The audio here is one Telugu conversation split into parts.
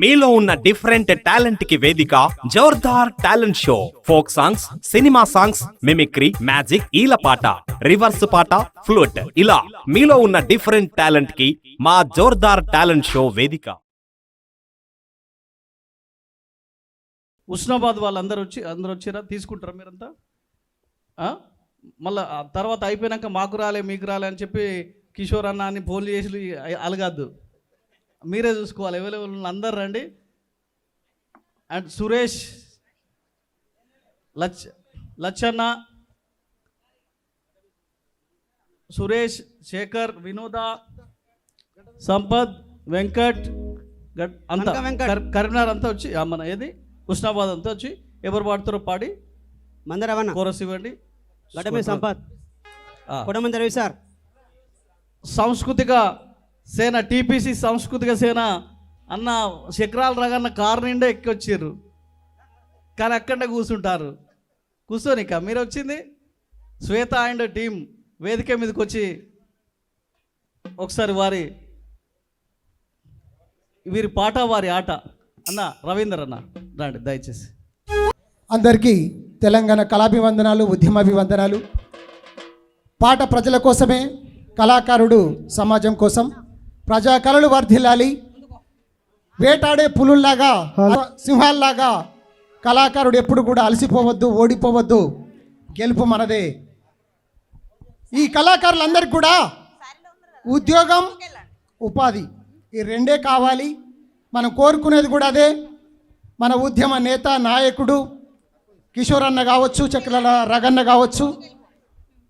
మీలో ఉన్న డిఫరెంట్ టాలెంట్కి వేదిక Jordar talent show. Folk songs cinema songs mimicry magic ఈల పాట రివర్స్ పాట ఫ్లూట్. ఇలా మీలో ఉన్న డిఫరెంట్ టాలెంట్కి మా జోర్దార్ టాలెంట్ షో వేదిక. ఉస్నాబాద్ వాళ్ళందరూ వచ్చి అందరూ వచ్చారా? తీసుకుంటారా మీరంతా? మళ్ళా తర్వాత అయిపోయినాక మాకు రాలే మీకు రాలే అని చెప్పి కిషోర్ అన్న అని ఫోన్లు చేసి అలగద్దు. మీరే చూసుకోవాలి. అవైలబుల్ అందరు రండి. అండ్ సురేష్ లచ్ లచ్చన్న సురేష్ శేఖర్ వినోద సంపత్ వెంకట్ అంతా. కరీంనగర్ అంతా వచ్చి మన ఏది? ఉస్నాబాద్ అంతా వచ్చి ఎవరు పాడుతారో పాడి. మందరవన్న కోరస్ ఇవ్వండి. సంపత్. ఆ. కొడమంది రవి సార్. సాంస్కృతిక సేన టీపీసీ సాంస్కృతిక సేన అన్న శక్రాల రగన్న కారు నిండా ఎక్కి వచ్చారు కానీ అక్కడనే కూర్చుంటారు. కూర్చోనిక మీరు వచ్చింది శ్వేత అండ్ టీం వేదిక మీదకి వచ్చి ఒకసారి వారి వీరి పాట వారి ఆట అన్న రవీందర్ అన్న రండి దయచేసి. అందరికీ తెలంగాణ కళాభివందనాలు ఉద్యమాభివందనాలు. పాట ప్రజల కోసమే కళాకారుడు సమాజం కోసం ప్రజా కళలు వర్ధిల్లాలి. వేటాడే పులుల్లాగా సింహాల్లాగా కళాకారుడు ఎప్పుడు కూడా అలసిపోవద్దు ఓడిపోవద్దు. గెలుపు మనదే. ఈ కళాకారులందరికీ కూడా ఉద్యోగం ఉపాధి ఈ రెండే కావాలి. మనం కోరుకునేది కూడా అదే. మన ఉద్యమ నేత నాయకుడు కిషోర్ అన్న కావచ్చు చక్రాల రగన్న కావచ్చు.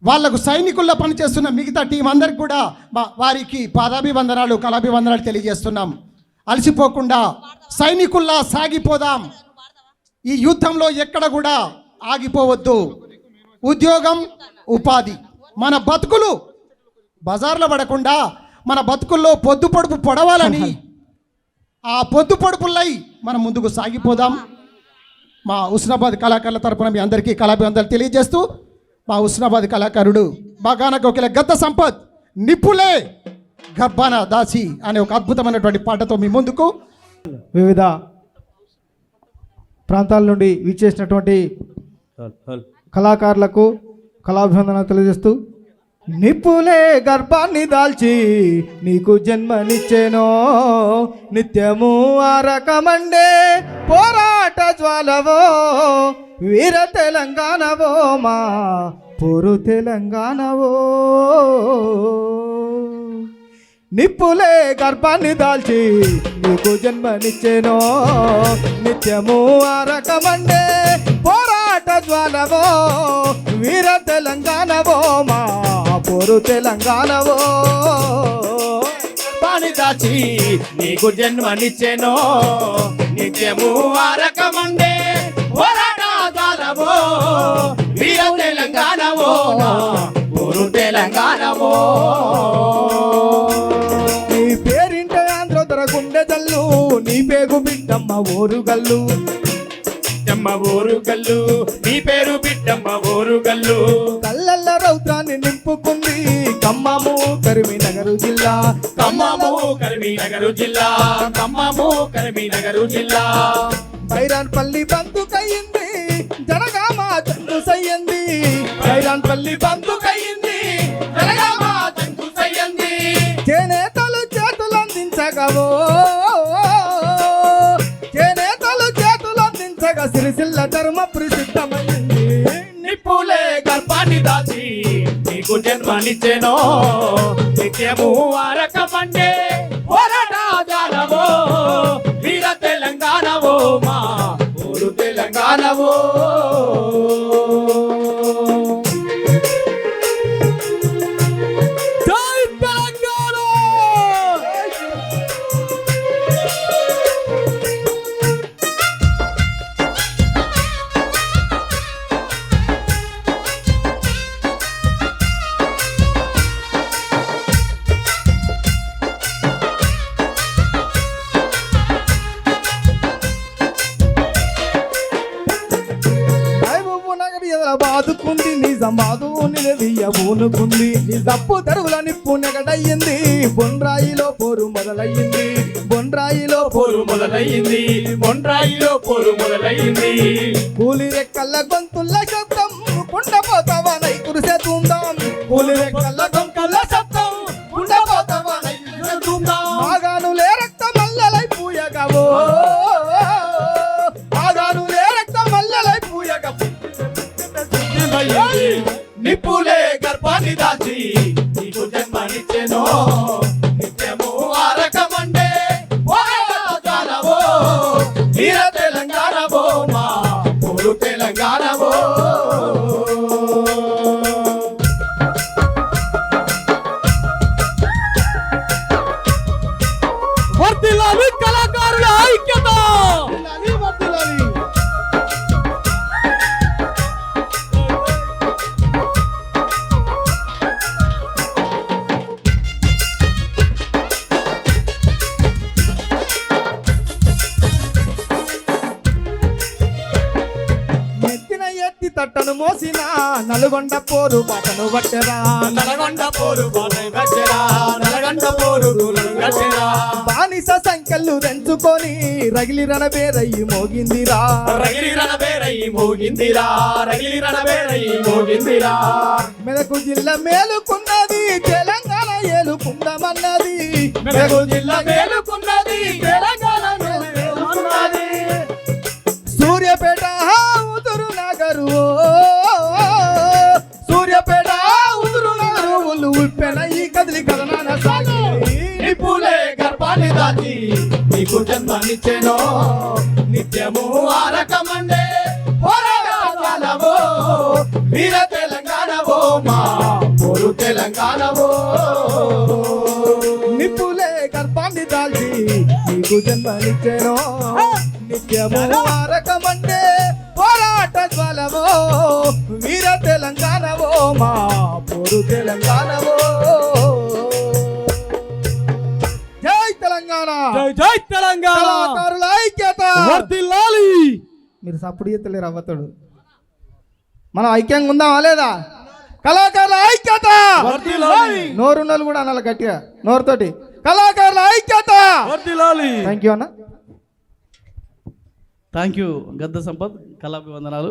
వాళ్ళకు సైనికుల్లో పనిచేస్తున్న మిగతా టీం అందరికి కూడా వారికి పాదాభివందనాలు కళాభివందనాలు తెలియజేస్తున్నాం. అలసిపోకుండా సైనికుల్లా సాగిపోదాం. ఈ యుద్ధంలో ఎక్కడ కూడా ఆగిపోవద్దు. ఉద్యోగం ఉపాధి. మన బతుకులు బజార్లో పడకుండా మన బతుకుల్లో పొద్దు పొడుపు పొడవాలని ఆ పొద్దు పొడుపులై మనం ముందుకు సాగిపోదాం. మా హుస్నాబాద్ కళాకారుల తరపున మీ అందరికీ కళాభివందనాలు తెలియజేస్తూ మా ఉస్నాబాద్ కళాకారుడు బాగాన కోకిల గద్ద సంపత్ నిప్పులే గర్భాన దాసి అనే ఒక అద్భుతమైనటువంటి పాటతో మీ ముందుకు వివిధ ప్రాంతాల నుండి విచ్చేసినటువంటి కళాకారులకు కళాభివందన తెలియజేస్తూ నిప్పులే గర్భాన్ని దాల్చి నీకు జన్మనిచ్చేనో నిత్యము ఆ రకమండే పోరాట జ్వాలవో వీర తెలంగాణవో మా పోరు తెలంగాణవో. నిప్పులే గర్భాన్ని దాల్చి నీకు జన్మనిచ్చేనో నిత్యము ఆ రకమండే పోరాట జ్వాలవో వీర తెలంగాణవో మా పొరు తెలంగాణవో. పాని దాచి నీకు జన్మనిచ్చెనో నిత్యము ఆరకమండే పోరాటాదాలవో వీర తెలంగాణవో నా ఊరు తెలంగాణవో నీ పేరింట ఆంధ్రోదర గుండె జల్లు నీ పేగు బిడ్డమ్మ ఊరు గల్లు. బిడ్డమ్మ ఊరు గల్లు నీ పేరు బిడ్డమ్మ ఊరు గల్లు. కళ్ళల్ల రౌద్రాన్ని నింపుకుంది ఖమ్మము కరీంనగర్ జిల్లా. ఖమ్మము కరీంనగర్ జిల్లా. ఖమ్మము కరీంనగర్ జిల్లా. బైరాన్పల్లి బంతుకయ్యింది జనగామ చందు సయ్యంది. బైరాన్పల్లి బంతుకయ్యింది జనగామ తంకు సయ్యంది. చేనేతలు చేతులు అందించగవో చేనేతలు చేతులు అందించగా సిరిసిల్ల ధర్మ ప్రసిద్ధమైంది నిప్పులే గర్భాన్ని దాచి నీకు జన్మనిచ్చెనో నిత్యము వారక పండే నిజామాబాదు నిలదీయ ఊనుకుంది. తప్పు తెరువుల నిప్పు నెగడయ్యింది బొండ్రాయిలో పోరు మొదలయ్యింది. బొండ్రాయిలో పోరు మొదలయ్యింది. బొండ్రాయిలో పోరు మొదలయ్యింది. కూలి రెక్కల గొంతుల శబ్దం కుండపోతావా? నై తట్టను మోసిన నల్గొండ పోరు బాటను పట్టెరా. నలగొండ పోరు నలగొండ పోరు బానిస సంఖ్యలు తెంచుకొని రగిలి రణబేరయ్యి మోగిందిరా. రగిలి రణబేరయి మోగిందిరా. రగిలి రణబేరయి మోగిందిరా. మెదకు జిల్లా మేలుకున్నది తెలంగాణ ఏలుకుందామన్నది. మెదకు జిల్లా మేలుకున్నది గర్భాన్ని నీ నీకు నిత్యము ఆరకమండే పోరాటాలవో వీర తెలంగాణవో మా పోరు తెలంగాణవో. నిప్పులే గర్భాన్ని దాల్చి నీకు జన్మనిచ్చాను నిత్యము ఆరకమంటే పోరాట జ్వలవో వీర తెలంగాణవో మా పోరు తెలంగాణవో. జై తెలంగాణ! కళాకారుల ఐక్యత! వర్ధిల్లాలి! మీరు సప్పుడు ఎత్తలేరు అవ్వతాడు. మనం ఐక్యంగా ఉందామా లేదా? కళాకారుల ఐక్యత! నోరున్నలు కూడా అనాలి గట్టిగా నోరుతోటి. కళాకారుల ఐక్యత! థ్యాంక్ యూ అన్న. Thank you Gadda Sampath కళాభివందనాలు.